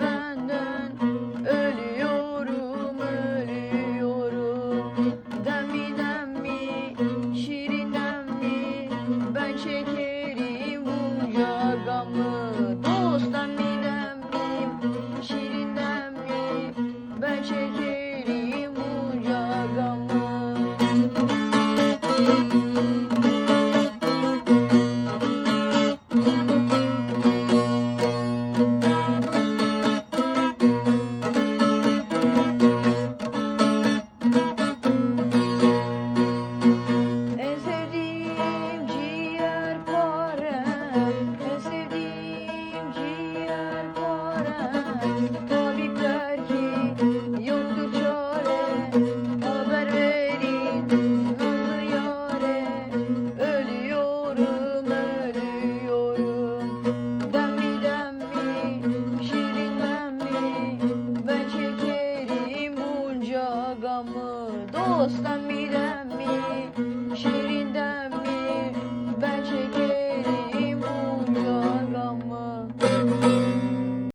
benden Ölüyorum, ölüyorum. Demmi demmi, şirin demmi Ben çekerim bunca gamı. Dost demmi demmi, şirin demmi Ben çekerim bunca gamı Tabipler ki yoktur çare Haber verin nazlı yare Ölüyorum ölüyorum Demmi demmi şirin Ben çekerim bunca gamı Dost demmi demmi şirin